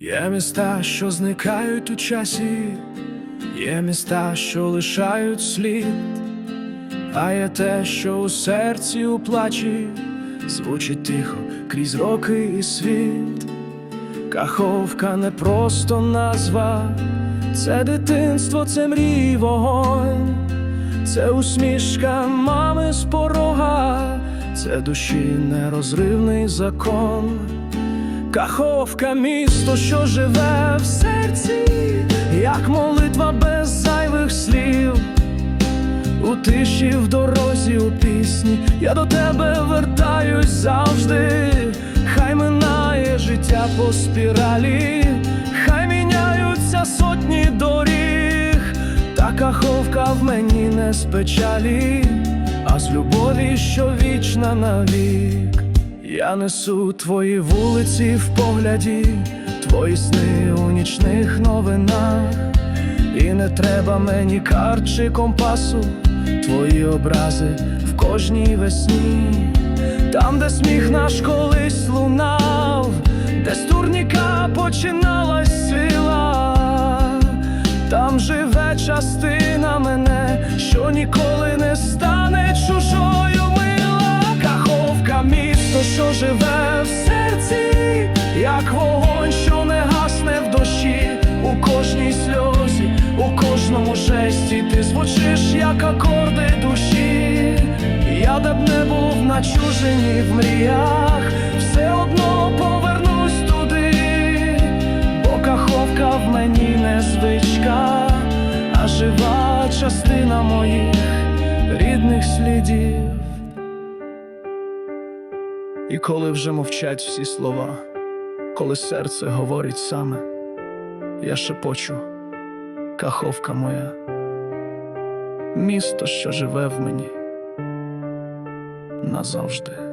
Є міста, що зникають у часі, є міста, що лишають слід, а є те, що у серці у плачі звучить тихо крізь роки і світ. Каховка не просто назва, це дитинство, це мрій вогонь, це усмішка мами з порога, це душі нерозривний закон. Каховка місто, що живе в серці, як молитва без зайвих слів. У тиші в дорозі у пісні, я до тебе вертаюсь завжди. Хай минає життя по спіралі, хай міняються сотні доріг, та каховка в мені не з печалі, а з любові, що вічна навік. Я несу твої вулиці в погляді, твої сни у нічних новинах. І не треба мені карт чи компасу, твої образи в кожній весні, там, де сміх наш колись лунав, де з турніка починалась сила, там живе частина мене, що ніколи не стане чужою як вогонь, що не гасне в душі, у кожній сльозі, у кожному жесті ти звучиш, як акорди душі. Я де б не був на чужині в мріях, все одно повернусь туди, бо каховка в мені не звичка, а жива частина моїх рідних слідів. І коли вже мовчать всі слова, коли серце говорить саме, я шепочу, каховка моя, місто, що живе в мені назавжди.